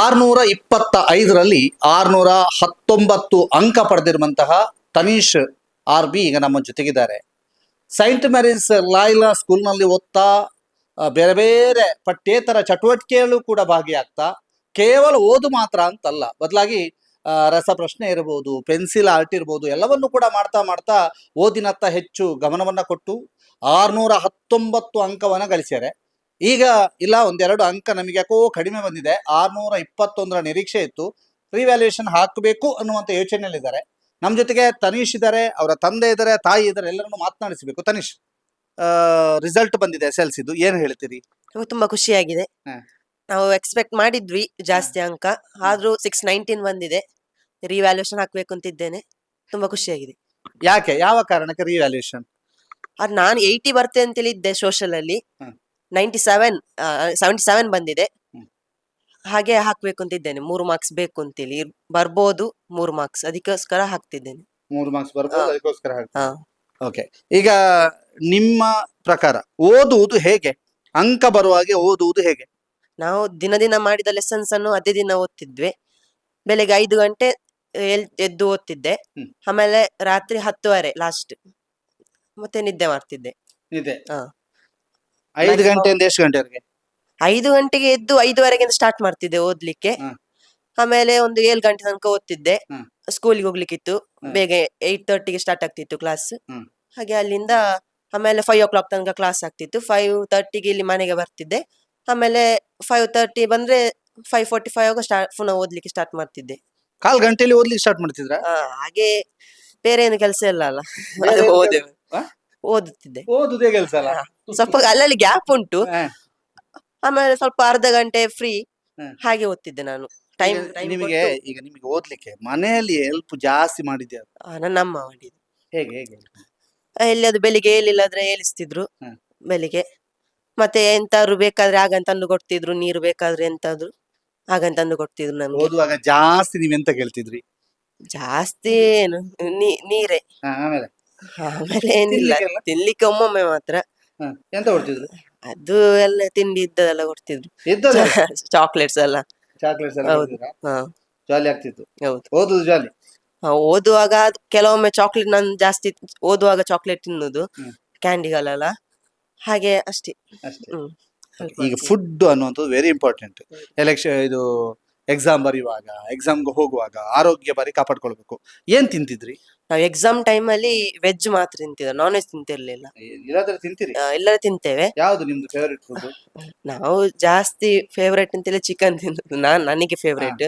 ಆರ್ನೂರ ಇಪ್ಪತ್ತ ಐದರಲ್ಲಿ ಆರ್ನೂರ ಹತ್ತೊಂಬತ್ತು ಅಂಕ ಪಡೆದಿರುವಂತಹ ತನೀಶ್ ಆರ್ ಬಿ ಈಗ ನಮ್ಮ ಜೊತೆಗಿದ್ದಾರೆ. ಸೈಂಟ್ ಮ್ಯಾರೀಸ್ ಲಾಯ್ಲಾ ಸ್ಕೂಲ್ನಲ್ಲಿ ಓದ್ತಾ ಬೇರೆ ಬೇರೆ ಪಠ್ಯೇತರ ಚಟುವಟಿಕೆಯಲ್ಲೂ ಕೂಡ ಭಾಗಿಯಾಗ್ತಾ, ಕೇವಲ ಓದು ಮಾತ್ರ ಅಂತಲ್ಲ, ಬದಲಾಗಿ ರಸಪ್ರಶ್ನೆ ಇರಬಹುದು ಪೆನ್ಸಿಲ್ ಆರ್ಟ್ ಇರ್ಬೋದು, ಎಲ್ಲವನ್ನು ಕೂಡ ಮಾಡ್ತಾ ಮಾಡ್ತಾ ಓದಿನತ್ತ ಹೆಚ್ಚು ಗಮನವನ್ನು ಕೊಟ್ಟು ಆರ್ನೂರ ಹತ್ತೊಂಬತ್ತು ಅಂಕವನ್ನು ಗಳಿಸ್ಯಾರೆ. ಈಗ ಇಲ್ಲ ಒಂದೆರಡು ಅಂಕ ನಮಗೆ ಯಾಕೋ ಕಡಿಮೆ ಬಂದಿದೆ. ಆರ್ನೂರ ಇಪ್ಪತ್ತೊಂದರ ನಿರೀಕ್ಷೆ ಇತ್ತು. ರಿವ್ಯಾಲ್ಯೂಯೇಷನ್ ಹಾಕಬೇಕು ಅನ್ನುವಂಥ ಯೋಚನೆಯಲ್ಲಿದ್ದಾರೆ. ನಮ್ಮ ಜೊತೆಗೆ ತನೀಶ್ ಇದ್ದಾರೆ ಅವರ ತಂದೆ ಇದ್ದಾರೆ ತಾಯಿ ಇದ್ದಾರೆ ಎಲ್ಲರನ್ನು ಮಾತನಾಡಿಸಬೇಕು. ತನೀಶ್ ರಿಸಲ್ಟ್ ಬಂದಿದೆ ಎಸ್ ಎಲ್ ಸಿದು ಏನು ಹೇಳ್ತೀರಿ? ತುಂಬಾ ಖುಷಿಯಾಗಿದೆ. ನಾವು ಎಕ್ಸ್ಪೆಕ್ಟ್ ಮಾಡಿದ್ವಿ ಜಾಸ್ತಿ ಅಂಕ. ಆದ್ರೂ ಸಿಕ್ಸ್ ನೈನ್ಟೀನ್ ಬಂದಿದೆ. ರಿವ್ಯಾಲ್ಯೂಷನ್ ಹಾಕ್ಬೇಕು ಅಂತಿದ್ದೇನೆ. ತುಂಬಾ ಖುಷಿಯಾಗಿದೆ. ಯಾಕೆ? ಯಾವ ಕಾರಣಕ್ಕೆ ರಿವ್ಯಾಲ್ಯೂಯೇಷನ್ ಅದು ನಾನು ಏಯ್ಟಿ ಬರ್ತೇನೆ ಅಂತ ಹೇಳಿದ್ದೆ ಸೋಷಲ್ ಅಲ್ಲಿ. ನೈಂಟಿ ಸೆವೆನ್ ಸೆವೆಂಟಿ ಸೆವೆನ್ ಬಂದಿದೆ ಹಾಗೆ ಹಾಕ್ಬೇಕು ಅಂತಿದ್ದೇನೆ. ಮೂರು ಮಾರ್ಕ್ಸ್ ಬೇಕು ಅಂತೇಳಿ ಬರ್ಬೋದು ಮೂರು ಮಾರ್ಕ್ಸ್ ಅದಕ್ಕೋಸ್ಕರ ಹಾಕ್ತಿದ್ದೇನೆ. ಮೂರು ಮಾರ್ಕ್ಸ್ ಬರ್ಬೋದು. ಅದಕ್ಕೋಸ್ಕರ ಹಾ. ಓಕೆ ಈಗ ನಿಮ್ಮ ಪ್ರಕಾರ ಓದುವುದು ಹೇಗೆ? ಅಂಕ ಬರುವ ಹಾಗೆ ಓದುವುದು ಹೇಗೆ? ನಾವು ದಿನ ದಿನ ಮಾಡಿದ ಲೆಸನ್ಸ್ ಅನ್ನು ಅದೇ ದಿನ ಓದ್ತಿದ್ವಿ. ಬೆಳಿಗ್ಗೆ ಐದು ಗಂಟೆ ಎಲ್ ಎದ್ದು ಓದ್ತಿದ್ದೆ. ಹ್ಮ್. ಆಮೇಲೆ ರಾತ್ರಿ ಹತ್ತುವರೆ ಲಾಸ್ಟ್ ಮತ್ತೆ ನಿದ್ದೆ ಮಾಡ್ತಿದ್ದೆ. ಇದೆ ಹಾ. ಐದು ಗಂಟೆಯಿಂದ ಎಷ್ಟು ಗಂಟೆವರೆಗೆ? ಐದು ಗಂಟೆಗೆ ಎದ್ದು ಐದುವರೆಗೆ ಸ್ಟಾರ್ಟ್ ಮಾಡ್ತಿದ್ದೆ ಓದ್ಲಿಕ್ಕೆ. ಆಮೇಲೆ ಒಂದು ಏಳು ಗಂಟೆ ತನಕ ಓದ್ತಿದ್ದೆ. ಹ್ಮ್. ಸ್ಕೂಲಿಗೆ ಹೋಗ್ಲಿಕ್ಕಿತ್ತು. ಬೇಗ ಏಟ್ ತರ್ಟಿಗೆ ಸ್ಟಾರ್ಟ್ ಆಗ್ತಿತ್ತು ಕ್ಲಾಸ್ ಹ್ಮ್. ಹಾಗೆ ಅಲ್ಲಿಂದ ಆಮೇಲೆ ಫೈವ್ ಓ ಕ್ಲಾಕ್ ತನಕ ಕ್ಲಾಸ್ ಆಗ್ತಿತ್ತು. ಫೈವ್ ತರ್ಟಿಗೆ ಇಲ್ಲಿ ಮನೆಗೆ ಬರ್ತಿದ್ದೆ. ಆಮೇಲೆ ಫೈವ್ ತರ್ಟಿ ಬಂದ್ರೆ ಫೈವ್ ಫೋರ್ಟಿ ಫೈವ್ ಸ್ಟಾರ್ಟ್ ಪುನಃ ಓದ್ಲಿಕ್ಕೆ ಸ್ಟಾರ್ಟ್ ಮಾಡ್ತಿದ್ದೆ. ಕಾಲ್ ಗಂಟೆಲಿ ಓದ್ಲಿಕ್ಕೆ ಸ್ಟಾರ್ಟ್ ಮಾಡ್ತಿದ್ರ? ಆ, ಹಾಗೆ ಬೇರೆ ಏನು ಕೆಲಸ ಇಲ್ಲ ಅಲ್ಲ. ಅದು ಏನು ಆ? ಓದುತ್ತಿದ್ದೆ. ಓದುದೇ ಕೆಲಸ ಅಲ್ಲ? ಸ್ವಲ್ಪ ಅಲ್ಲಲ್ಲಿ ಗ್ಯಾಪ್ ಉಂಟು. ಹಾ. ಆಮೇಲೆ ಸ್ವಲ್ಪ ಅರ್ಧ ಗಂಟೆ ಫ್ರೀ. ಹಾಗೆ ಓದ್ತಿದ್ದೆ ನಾನು. ಟೈಮ್ ನಿಮಗೆ ಈಗ ನಿಮಗೆ ಓದ್ಲಿಕ್ಕೆ ಮನೆಯಲ್ಲಿ ಹೆಲ್ಪ್ ಜಾಸ್ತಿ ಮಾಡಿದ್ಯಾ? ನನ್ನಮ್ಮ ಮಾಡಿದ್ದು. ಹೇಗೆ ಹೇಗೆ? ಎಲ್ಲಿ ಅದು ಬೆಳಿಗ್ಗೆ ಏಳಿಲ್ಲಾದ್ರೆ ಏಳಿಸ್ತಿದ್ರು. ಹ್ಮ್. ಬೆಳಿಗ್ಗೆ. ಮತ್ತೆ ಎಂತಾದ್ರು ಬೇಕಾದ್ರೆ ಆಗಂತ ತಂದು ಕೊಡ್ತಿದ್ರು ನೀರು ಬೇಕಾದ್ರೆ ಎಂತಾದ್ರು ಆಗಂತ ತಂದು ಕೊಡ್ತಿದ್ರು ನಮ್ಗೆ. ಓದುವಾಗ ಜಾಸ್ತಿ ನೀವೆಂತ ಕೇಳ್ತಿದ್ರಿ? ಜಾಸ್ತಿ ಏನು ನೀ- ನೀರೇ. ಹಾ, ಆಮೇಲೆ? ಆಮೇಲೆ ಏನಿಲ್ಲ ತಿನ್ಲಿಕ್ಕೆಲ್ಲ? ತಿನ್ಲಿಕ್ಕೆ ಒಮ್ಮೊಮ್ಮೆ ಮಾತ್ರ. ಹಾ, ಎಂತ ಕೊಡ್ತಿದ್ರು? ಅದು ಎಲ್ಲ ತಿಂಡಿ ಇದ್ದದೆಲ್ಲ ಕೊಡ್ತಿದ್ರು. ಇದ್ದದ ಚಾಕ್ಲೇಟ್ಸ್ ಎಲ್ಲ. ಚಾಕ್ಲೇಟ್ಸ್ ಎಲ್ಲ ಹೌದು. ಹಾ. ಜಾಲಿ ಆಗ್ತಿತ್ತು. ಹೌದು. ಓದುದು ಜಾಲಿ ಆ, ಓದುವಾಗ ಅದ್ ಕೆಲವೊಮ್ಮೆ ಚಾಕ್ಲೇಟ್ ನಾನು ಜಾಸ್ತಿ ಓದುವಾಗ ಚಾಕ್ಲೇಟ್ ತಿನ್ನುದು. ಹ್ಮ್. ಕ್ಯಾಂಡಿಗಳೆಲ್ಲ ಹಾಗೆ ಅಷ್ಟೇ. ಅಷ್ಟೇ. ಹ್ಮ್. ಸ್ವಲ್ಪ ಈಗ ಅಷ್ಟೇ. ಫುಡ್ ಅನ್ನುವಂಥದ್ದು ವೆರಿ ಇಂಪಾರ್ಟೆಂಟ್ ಎಲೆಕ್ಷನ್ ಇದು ಎಕ್ಸಾಮ್ ಬರೆಯುವಾಗ ಎಕ್ಸಾಮ್ಗೆ ಹೋಗುವಾಗ ಆರೋಗ್ಯ ಬಾರಿ ಕಾಪಾಡ್ಕೊಳ್ಬೇಕು. ಏನ್ ತಿಂತಿದ್ರಿ? ನಾವು ಎಕ್ಸಾಮ್ ಟೈಮ್ ಅಲ್ಲಿ ವೆಜ್ ಮಾತ್ರ ತಿಂತೀವಿ ನಾನ್ ವೆಜ್ ತಿಂತಿರ್ಲಿಲ್ಲ ಇರಾದ್ರೆ ತಿಂತೀರಿ? ಆ, ಎಲ್ಲರೂ ತಿಂತೇವೆ. ಯಾವ್ದು ನಿಮ್ದು ಫೇವರಿಟ್ ಫುಡ್ ನಾವು ಜಾಸ್ತಿ ಫೇವ್ರೇಟ್ ಅಂತೇಳಿ ಚಿಕನ್ ತಿನ್ನೋದು. ನಾನ್ ನನಗೆ ಫೇವ್ರೇಟ್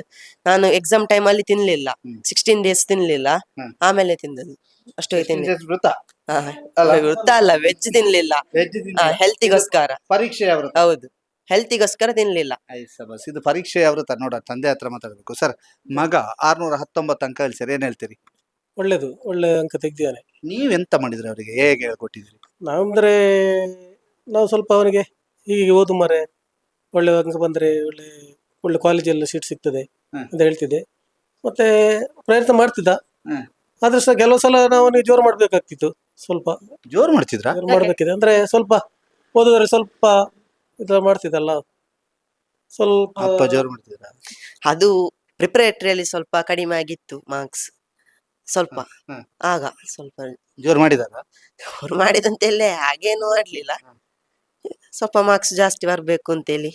ನಾನು ಎಕ್ಸಾಮ್ ಟೈಮ್ ಅಲ್ಲಿ ತಿನ್ಲಿಲ್ಲ. ಹ್ಮ್. Sixteen days ತಿನ್ಲಿಲ್ಲ. ಹ್ಮ್. ಆಮೇಲೆ ತಿಂದದ್ದು. ಅಷ್ಟು ತಿನ್ ವೃತ್ತ ಹಾ, ಅಲ್ಲ? ಗೊತ್ತಾ ಅಲ್ಲ ವೆಜ್ ತಿನ್ಲಿಲ್ಲ. ವೆಜ್ ಹೆಲ್ತಿಗೋಸ್ಕರ ಪರೀಕ್ಷೆ ವೃತ್ತ ಹೌದು. ಹೆಲ್ತಿಗೋಸ್ಕರ ತಿನ್ಲಿಲ್ಲ. ಬಸ್ ಇದು ಪರೀಕ್ಷೆ ಅವೃತ ವೃತ್ತ ನೋಡ ತಂದೆ ಹತ್ರ ಮಾತಾಡ್ಬೇಕು. ಸರ್ ಮಗ ಆರ್ನೂರ ಹತ್ತೊಂಬತ್ತು ಅಂಕ ಸರ್ ಏನ್ ಹೇಳ್ತೀರಿ? ಒಳ್ಳೇದು ಒಳ್ಳೆ ಅಂಕ ತೆಗ್ದಿದ್ದಾನೆ. ನೀವೆಂತ ಮಾಡಿದ್ರಿ ಅವರಿಗೆ? ಹೇಗೆ ಕೊಟ್ಟಿದ್ರಿ ನಾವಂದ್ರೆ ನಾವು ಸ್ವಲ್ಪ ಅವನಿಗೆ ಹೀಗೆ ಓದು ಮರೆ ಒಳ್ಳೆ ಅಂಕ ಬಂದ್ರೆ ಒಳ್ಳೆ ಒಳ್ಳೆ ಕಾಲೇಜಲ್ಲಿ ಸೀಟ್ ಸಿಗ್ತದೆ ಹ್ಮ್. ಅಂತ ಹೇಳ್ತಿದ್ದೆ. ಮತ್ತೆ ಪ್ರಯತ್ನ ಮಾಡ್ತಿದ್ದ. ಹ್ಮ್. ಆದ್ರೆ ಸಹ ಕೆಲವು ಸಲ ನಾವು ಅವನಿಗೆ ಜೋರು ಮಾಡ್ಬೇಕಾಗ್ತಿತ್ತು ಸ್ವಲ್ಪ. ಜೋರು ಮಾಡ್ತಿದ್ರಾ? ಜೋರು ಮಾಡ್ಬೇಕಿದೆ. ಅಂದ್ರೆ ಸ್ವಲ್ಪ ಓದಿದ್ರೆ ಸ್ವಲ್ಪ ಇದ್ರ ಮಾಡ್ತಿದ್ದಲ್ಲ. ಸ್ವಲ್ಪ ಅಪ್ಪ ಜೋರು ಮಾಡ್ತಿದ್ರಾ? ಅದು ಪ್ರಿಪರೇಟರಿಯಲ್ಲಿ ಸ್ವಲ್ಪ ಕಡಿಮೆ ಆಗಿತ್ತು ಮಾರ್ಕ್ಸ್ ಸ್ವಲ್ಪ. ಆಗ ಸ್ವಲ್ಪ ಜೋರು ಮಾಡಿದಾಗ? ಅವ್ರು ಮಾಡಿದಂತೆಲ್ಲೇ ಹಾಗೇನು ಮಾಡ್ಲಿಲ್ಲ ಸ್ವಲ್ಪ ಮಾರ್ಕ್ಸ್ ಜಾಸ್ತಿ ಬರ್ಬೇಕು ಅಂತೇಳಿ.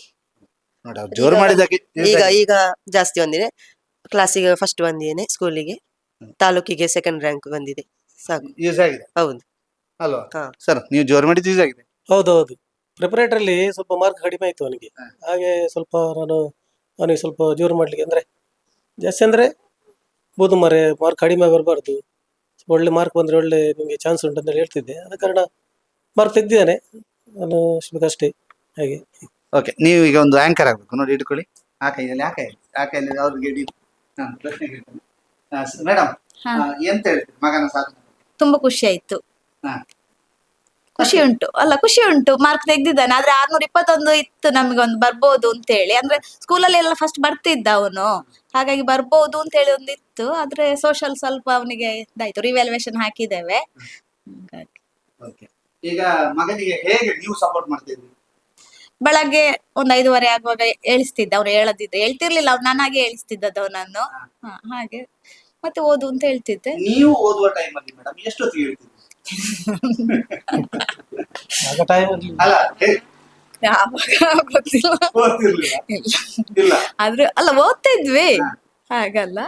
ಹೇಳಿ ಜೋರು ಮಾಡಿದಾಗ ಈಗ ಈಗ ಜಾಸ್ತಿ ಬಂದಿದೆ. ಕ್ಲಾಸಿಗೆ ಫಸ್ಟ್ ಬಂದಿದ್ದೇನೆ ಸ್ಕೂಲಿಗೆ. ತಾಲೂಕಿಗೆ ಸೆಕೆಂಡ್ ರ್ಯಾಂಕ್ ಬಂದಿದೆ. ಸಾಕು. ಯೂಸ್ ಆಗಿದೆ? ಹೌದು. ಅಲ್ವಾ? ಹಾ. ಸರ್ ನೀವು ಜೋರು ಮಾಡಿದ್ದು ಯೂಸ್ ಆಗಿದೆ. ಹೌದೌದು. ಪ್ರಿಪರೇಟರಲ್ಲಿ ಸ್ವಲ್ಪ ಮಾರ್ಕ್ ಕಡಿಮೆ ಆಯ್ತು ಅವನಿಗೆ. ಹಾಗೆ ಸ್ವಲ್ಪ ನಾನು ಅವನಿಗೆ ಸ್ವಲ್ಪ ಜೋರು ಮಾಡ್ಲಿಕ್ಕೆ ಅಂದ್ರೆ ಜಾಸ್ತಿ ಅಂದ್ರೆ ಬೋದು ಮರೆ ಮಾರ್ಕ್ ಕಡಿಮೆ ಬರಬಾರ್ದು. ಒಳ್ಳೆ ಮಾರ್ಕ್ ಬಂದರೆ ಒಳ್ಳೆ ನಿಮಗೆ ಚಾನ್ಸ್ ಉಂಟು ಅಂತ ಹೇಳ್ತಿದ್ದೆ. ಆದ ಕಾರಣ ಮಾರ್ಕ್ ತೆಗ್ದಿದ್ದಾನೆ. ನಾನು ಅಷ್ಟೇ. ಹಾಗೆ. ಓಕೆ ನೀವು ಈಗ ಒಂದು ಆಂಕರ್ ಆಗಬೇಕು. ನೋಡಿ ಇಟ್ಕೊಳ್ಳಿ. ಆ ಕೈಯಲ್ಲಿ ಆ ಕೈಯಲ್ಲಿ ಆ ಕೈಯಲ್ಲಿ ಅವ್ರಿಗೆ ಇಡಿ ಹಾ, ಪ್ರಶ್ನೆ ಕೇಳ್ತೇನೆ. ಮೇಡಮ್. ಎಂತ ಹೇಳ್ತೀರಿ ಮಗನ ಸಾಧನೆ ತುಂಬಾ ಖುಷಿ ಆಯ್ತು. ಹಾ. ಖುಷಿ ಉಂಟು. ಅಲ್ಲ ಖುಷಿ ಉಂಟು. ಮಾರ್ಕ್ ತೆಗ್ದಿದ್ದಾನೆ. ಆದ್ರೆ ಆರ್ನೂರ ಇಪ್ಪತ್ತೊಂದು ಇತ್ತು ನಮಗೆ ಒಂದು ಬರ್ಬೋದು ಅಂತ ಹೇಳಿ ಅಂದ್ರೆ ಸ್ಕೂಲಲ್ಲಿ ಎಲ್ಲ ಫಸ್ಟ್ ಬರ್ತಿದ್ದ ಅವನು. ಹಾಗಾಗಿ ಬರ್ಬೋದು ಅಂತ ಹೇಳಿ ಒಂದು ಇತ್ತು. ಆದ್ರೆ ಸೋಷಲ್ ಸ್ವಲ್ಪ ಅವನಿಗೆ ಇದಾಯ್ತು. ರಿವ್ಯಾಲ್ಯೂಯೇಷನ್ ಹಾಕಿದ್ದೇವೆ. ಈಗ ಮಗನಿಗೆ ಹೇಗೆ ನೀವು ಸಪೋರ್ಟ್ ಮಾಡ್ತಿದ್ರಿ? ಬೆಳಗ್ಗೆ ಒಂದ್ ಐದುವರೆ ಆಗುವಾಗ ಏಳಿಸ್ತಿದ್ದ ಅವ್ನು ಹೇಳದಿದ್ದ ಹೇಳ್ತಿರ್ಲಿಲ್ಲ. ಅವ್ನು ನಾನಾಗೆ ಹೇಳಿಸ್ತಿದ್ದದ ಅವನನ್ನು. ಹಾಗೆ. ಮತ್ತೆ ಓದು ಅಂತ ಹೇಳ್ತಿದ್ದೆ. ನೀವು ಓದುವ ಟೈಮಲ್ಲಿ ಮೇಡಮ್ ಎಷ್ಟು ಹೇಳ್ತೀರಿ ಆಗ ಟೈಮ್ ಅಲ್ಲ ಹೇಳಿ ಯಾವಾಗ ಗೊತ್ತಿಲ್ಲ. ಓದ್ತಿರ್ಲಿಲ್ಲ ಇಲ್ಲ. ಇಲ್ಲ. ಆದ್ರೆ ಅಲ್ಲ ಓದ್ತಾ ಇದ್ವಿ. ಹಾಗಲ್ಲ.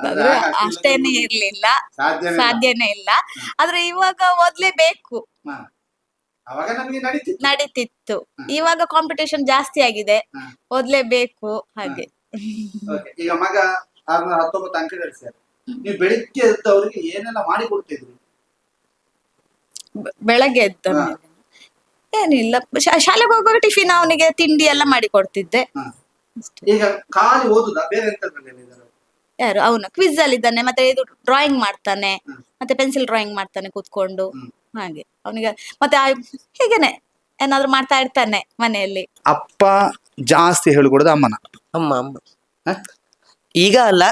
ಆದ್ರೆ ಅಷ್ಟೇನೆ ಇರ್ಲಿಲ್ಲ. ಸಾಧ್ಯನೇ ಇಲ್ಲ. ಆದ್ರೆ ಇವಾಗ ಓದ್ಲೇಬೇಕು. ಹಾ. ಅವಾಗ ನಮಗೆ ನಡೀತಿತ್ತು. ನಡೀತಿತ್ತು. ಇವಾಗ ಕಾಂಪಿಟೇಷನ್ ಜಾಸ್ತಿ ಆಗಿದೆ. ಓದ್ಲೇಬೇಕು. ಹಾಗೆ. ಈಗ ಮಗ ಆರ್ನೂರ ಹತ್ತೊಂಬತ್ತು ಅಂಕ ಗಳಿಸ್ಯಾರ ನೀವು ಬೆಳಿಗ್ಗೆ ಎದ್ದವರಿಗೆ ಏನೆಲ್ಲ ಮಾಡಿ ಕೊಡ್ತಿದ್ರು ಬೆಳಗ್ಗೆ ಎದ್ದ ಮೇಲೆ ಏನಿಲ್ಲ. ಶಾ- ಶಾಲೆಗೆ ಹೋಗುವಾಗ ಟಿಫಿನ್ ಅವನಿಗೆ ತಿಂಡಿ ಎಲ್ಲ ಮಾಡಿ ಕೊಡ್ತಿದ್ದೆ. ಹಾ. ಈಗ ಖಾಲಿ ಓದುದಾ? ಬೇರೆ ಎಂತದ್ರಲ್ಲಿ ಇದ್ದಾರೆ ಯಾರು? ಅವನು ಕ್ವಿಜ್ ಅಲ್ಲಿ ಇದ್ದಾನೆ. ಮತ್ತೆ ಇದು ಡ್ರಾಯಿಂಗ್ ಮಾಡ್ತಾನೆ. ಹ್ಮ್. ಮತ್ತೆ ಪೆನ್ಸಿಲ್ ಡ್ರಾಯಿಂಗ್ ಮಾಡ್ತಾನೆ ಕೂತ್ಕೊಂಡು. ಹ್ಮ್. ಹಾಗೆ. ಅವನಿಗೆ ಮತ್ತೆ ಆ- ಹೀಗೇನೆ. ಏನಾದ್ರು ಮಾಡ್ತಾ ಇರ್ತಾನೆ ಮನೆಯಲ್ಲಿ. ಅಪ್ಪ ಜಾಸ್ತಿ ಹೇಳಿಕೊಡೋದು ಅಮ್ಮನ. ಅಮ್ಮ ಅಮ್ಮ. ಹ? ಈಗ ಅಲ್ಲ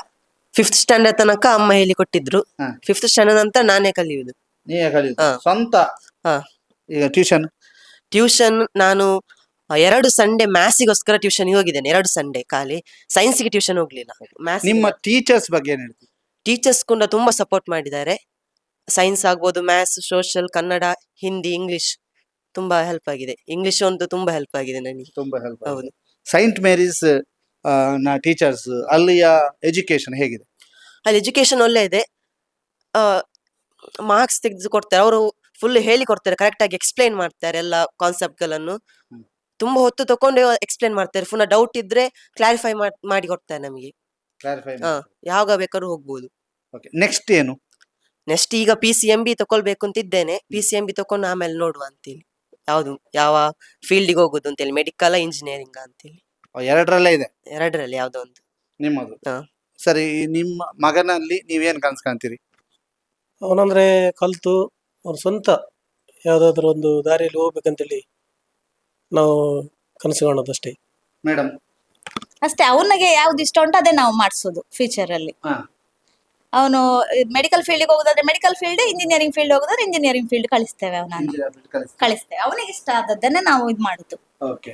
ಫಿಫ್ತ್ ಸ್ಟ್ಯಾಂಡರ್ಡ್ ತನಕ ಅಮ್ಮ ಹೇಳಿ ಕೊಟ್ಟಿದ್ರು. ಹ. ಫಿಫ್ತ್ ಸ್ಟ್ಯಾಂಡರ್ಡ್ ನಂತರ ನಾನೇ ಕಲಿಯುವುದು ನೀವೇ ಕಲಿಯುದು. ಹಾ. ಸ್ವಂತ ಹಾ. ಈಗ ಟ್ಯೂಷನ್ ಟ್ಯೂಷನ್ ನಾನು ಆ, ಎರಡು ಸಂಡೆ ಮ್ಯಾಥ್ಸಿಗೋಸ್ಕರ ಟ್ಯೂಷನ್ ಹೋಗಿದ್ದೇನೆ ಎರಡು ಸಂಡೆ ಖಾಲಿ. ಸೈನ್ಸ್ಗೆ ಟ್ಯೂಷನ್ ಹೋಗ್ಲಿಲ್ಲ. ಮ್ಯಾಥ್ಸ್ ನಿಮ್ಮ ಟೀಚರ್ಸ್ ಬಗ್ಗೆ ಏನ್ ಟೀಚರ್ಸ್ ಕೂಡ ತುಂಬಾ ಸಪೋರ್ಟ್ ಮಾಡಿದ್ದಾರೆ. ಸೈನ್ಸ್ ಆಗ್ಬೋದು maths social Kannada Hindi English ತುಂಬಾ ಹೆಲ್ಪ್ ಆಗಿದೆ. ಇಂಗ್ಲಿಷ್ ಒಂದು ತುಂಬಾ ಹೆಲ್ಪ್ ಆಗಿದೆ ನನಗೆ. ತುಂಬಾ ಹೆಲ್ಪ್ ಹೌದು. ಸೈಂಟ್ ಮೇರೀಸ್ನ ಟೀಚರ್ಸ್ ಅಲ್ಲಿಯ ಎಜುಕೇಶನ್ ಹೇಗಿದೆ? ಅಲ್ಲಿ ಎಜುಕೇಶನ್ ಒಳ್ಳೆ ಇದೆ. ಮಾರ್ಕ್ಸ್ ತೆಗೆದು ಕೊಡ್ತಾರೆ ಅವರು ಫುಲ್ ಹೇಳಿ ಕೊಡ್ತಾರೆ ಕರೆಕ್ಟ್ ಆಗಿ ಎಕ್ಸ್ಪ್ಲೈನ್ ಮಾಡ್ತಾರೆ ಎಲ್ಲ ಕಾನ್ಸೆಪ್ಟ್ಗಳನ್ನು. ತುಂಬಾ ಹೊತ್ತು ತಕೊಂಡು ಎಕ್ಸ್ಪ್ಲೈನ್ ಮಾಡ್ತಾರೆ ಪುನಃ ಡೌಟ್ ಇದ್ರೆ ಕ್ಲಾರಿಫೈ ಮಾಡಿ ಕೊಡ್ತಾರೆ ನಮಗೆ. ಕ್ಲಾರಿಫೈ ಹಾ ಯಾವಾಗ ಬೇಕಾದ್ರೂ ಹೋಗ್ಬೋದು. ನೆಕ್ಸ್ಟ್ ಏನು? ನೆಕ್ಸ್ಟ್ ಈಗ ಪಿ ಸಿ ಎಂ ಬಿ ತಗೊಳ್ಬೇಕು ಅಂತ ಇದ್ದೇನೆ ಪಿ ಸಿ ಎಂ ಬಿ ತಕೊಂಡು ಆಮೇಲೆ ನೋಡುವ ಅಂತೇಳಿ ಯಾವ್ದು ಯಾವ ಫೀಲ್ಡಿಗೆ ಹೋಗುದು ಅಂತೇಳಿ ಮೆಡಿಕಲ್ ಇಂಜಿನಿಯರಿಂಗ್ ಅಂತೇಳಿ ಎರಡರಲ್ಲೇ ಇದೆ? ಎರಡರಲ್ಲಿ ಯಾವ್ದೋ ಒಂದು. ನಿಮ್ಮದು? ಹಾ. ಸರಿ ನಿಮ್ಮ ಮಗನಲ್ಲಿ ನೀವೇನ್ ಕನ್ಸ್ ಕಾಣ್ತೀರಿ? ಅವನಂದ್ರೆ ಕಲ್ತು ಅವ್ರ ಸ್ವಂತ ಯಾವ್ದಾದ್ರು ಒಂದು ದಾರಿಯಲ್ಲಿ ಹೋಗ್ಬೇಕಂತೇಳಿ ನಾವು ಕನಸು ಕಾಣೋದಷ್ಟೇ ಮೇಡಮ್ ಅಷ್ಟೇ ಅವನಿಗೆ ಯಾವ್ದು ಇಷ್ಟ ಉಂಟು ಅದೇ ನಾವು ಮಾಡಿಸೋದು ಫ್ಯೂಚರ್ ಅಲ್ಲಿ. ಹಾ. ಅವನು ಮೆಡಿಕಲ್ ಫೀಲ್ಡ್ ಹೋಗೋದಾದ್ರೆ ಮೆಡಿಕಲ್ ಫೀಲ್ಡ್ ಇಂಜಿನಿಯರಿಂಗ್ ಫೀಲ್ಡ್ ಹೋಗೋದಾದ್ರೆ ಇಂಜಿನಿಯರಿಂಗ್ ಫೀಲ್ಡ್ ಕಳಿಸ್ತೇವೆ ಅವನನ್ನು ಕಳಿಸ್ತೇವೆ. ಅವನಿಗೆ ಇಷ್ಟ ಆದದ್ದನ್ನೇ ನಾವು ಇದು ಮಾಡುದು. ಓಕೆ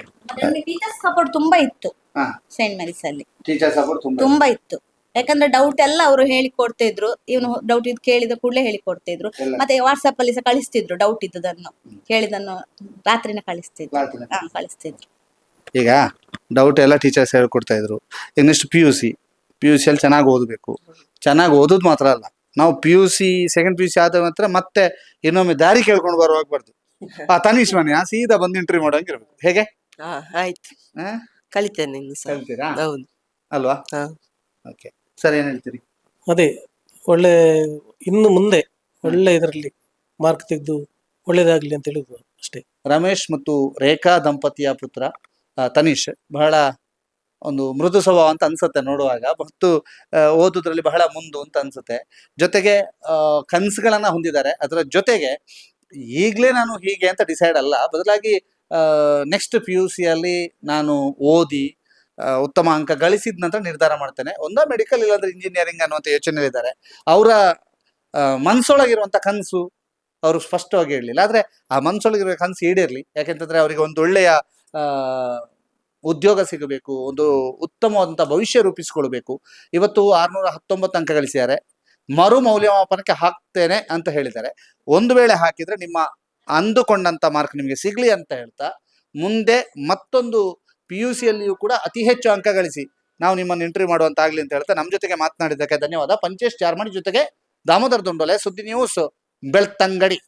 ಟೀಚರ್ಸ್ ಸಪೋರ್ಟ್ ತುಂಬಾ ಇತ್ತು ಹಾ. ಸೈಂಟ್ ಮೆರಿಸ್ ಅಲ್ಲಿ. ಟೀಚರ್ ಸಪೋರ್ಟ್ ತುಂಬಾ ತುಂಬಾ ಇತ್ತು. ಯಾಕಂದ್ರೆ ಡೌಟ್ ಎಲ್ಲ ಅವರು ಹೇಳಿ ಕೊಡ್ತಿದ್ರು ಇವನು ಡೌಟ್ ಇದ್ ಕೇಳಿದ ಕೂಡಲೇ ಹೇಳಿ ಕೊಡ್ತಿದ್ರು. ಮತ್ತೆ ವಾಟ್ಸ್ಆಪ್ ಅಲ್ಲಿ ಸಹ ಕಳಿಸ್ತಿದ್ರು ಡೌಟ್ ಇದ್ದದನ್ನು. ಕೇಳಿದನ್ನು ರಾತ್ರಿನ ಕಳಿಸ್ತಿದ್ರು. ಹಾ ಕಳಿಸ್ತಿದ್ರು. ಈಗ ಡೌಟ್ ಎಲ್ಲ ಟೀಚರ್ಸ್ ಹೇಳ್ಕೊಡ್ತಾ ಇದ್ರು. ಈಗ next P U C P U ಸಿಯಲ್ಲಿ ಚೆನ್ನಾಗಿ ಓದಬೇಕು. ಚೆನ್ನಾಗಿ ಓದೋದು ಮಾತ್ರ ಅಲ್ಲ. ನಾವು P U C second P U C ಆದ ನಂತರ ಮತ್ತೆ ಇನ್ನೊಮ್ಮೆ ದಾರಿ ಕೇಳ್ಕೊಂಡು ಬರುವಾಗಬಾರ್ದು ಆ ತನಿಷ್ ಮನೆ ಸೀದಾ ಬಂದು ಇಂಟರ್ವ್ಯೂ ಮಾಡೋಂಗಿರ್ಬೇಕು ಹೇಗೆ? ಆಯ್ತು. ಆ? ಕಲಿತೇನೆ ಕಲಿತೀರಾ? ಹೌದು. ಅಲ್ವಾ? ಹಾ. ಓಕೆ ಸರ್ ಏನ್ ಹೇಳ್ತೀರಿ? ಅದೇ ಒಳ್ಳೆ ಇನ್ನು ಮುಂದೆ ಒಳ್ಳೆ ಇದರಲ್ಲಿ ಮಾರ್ಕ್ ತೆಗೆದು ಒಳ್ಳೇದಾಗ್ಲಿ ಅಂತ ಹೇಳಿದ್ರು ಅಷ್ಟೇ. ರಮೇಶ್ ಮತ್ತು ರೇಖಾ ದಂಪತಿಯ ಪುತ್ರ ಆ, ತನೀಶ್ ಬಹಳ ಒಂದು ಮೃದು ಸ್ವಭಾವ ಅಂತ ಅನ್ಸುತ್ತೆ ನೋಡುವಾಗ. ಮತ್ತು ಆ, ಓದುದ್ರಲ್ಲಿ ಬಹಳ ಮುಂದು ಅಂತ ಅನ್ಸುತ್ತೆ. ಜೊತೆಗೆ ಆ, ಕನಸುಗಳನ್ನ ಹೊಂದಿದ್ದಾರೆ. ಅದರ ಜೊತೆಗೆ ಈಗಲೇ ನಾನು ಹೀಗೆ ಅಂತ ಡಿಸೈಡ್ ಅಲ್ಲ. ಬದಲಾಗಿ ನೆಕ್ಸ್ಟ್ ಪಿ ಯು ಸಿಯಲ್ಲಿ ನಾನು ಓದಿ ಉತ್ತಮ ಅಂಕ ಗಳಿಸಿದ ನಂತರ ನಿರ್ಧಾರ ಮಾಡ್ತೇನೆ. ಒಂದ ಮೆಡಿಕಲ್ ಇಲ್ಲಾಂದ್ರೆ ಇಂಜಿನಿಯರಿಂಗ್ ಅನ್ನುವಂಥ ಯೋಚನೆಯಲ್ಲಿದ್ದಾರೆ. ಅವರ ಮನಸ್ಸೊಳಗಿರುವಂಥ ಕನಸು ಅವರು ಸ್ಪಷ್ಟವಾಗಿ ಹೇಳಲಿಲ್ಲ. ಆದರೆ ಆ ಮನಸ್ಸೊಳಗಿರುವ ಕನಸು ಈಡೇರ್ಲಿ. ಯಾಕೆಂತಂದ್ರೆ ಅವರಿಗೆ ಒಂದು ಒಳ್ಳೆಯ ಉದ್ಯೋಗ ಸಿಗಬೇಕು, ಒಂದು ಉತ್ತಮವಾದಂಥ ಭವಿಷ್ಯ ರೂಪಿಸಿಕೊಳ್ಬೇಕು. ಇವತ್ತು ಆರ್ನೂರ ಹತ್ತೊಂಬತ್ತು ಅಂಕ ಗಳಿಸಿದ್ದಾರೆ. ಮರು ಮೌಲ್ಯಮಾಪನಕ್ಕೆ ಹಾಕ್ತೇನೆ ಅಂತ ಹೇಳಿದ್ದಾರೆ. ಒಂದು ವೇಳೆ ಹಾಕಿದ್ರೆ ನಿಮ್ಮ ಅಂದುಕೊಂಡಂತ ಮಾರ್ಕ್ ನಿಮಗೆ ಸಿಗ್ಲಿ ಅಂತ ಹೇಳ್ತಾ ಮುಂದೆ ಮತ್ತೊಂದು ಪಿ ಯು ಸಿಯಲ್ಲಿಯೂ ಕೂಡ ಅತಿ ಹೆಚ್ಚು ಅಂಕ ಗಳಿಸಿ ನಾವು ನಿಮ್ಮನ್ನು ಇಂಟರ್ವ್ಯೂ ಮಾಡುವಂತಾಗಲಿ ಅಂತ ಹೇಳ್ತಾ ನಮ್ಮ ಜೊತೆಗೆ ಮಾತನಾಡಿದ್ದಕ್ಕೆ ಧನ್ಯವಾದ. ಪಂಚೇಶ್ ಚಾರ್ಮಡಿ ಜೊತೆಗೆ ದಾಮೋದರ್ ದುಂಡೋಲೆ ಸುದ್ದಿ ನ್ಯೂಸ್ ಬೆಳ್ತಂಗಡಿ.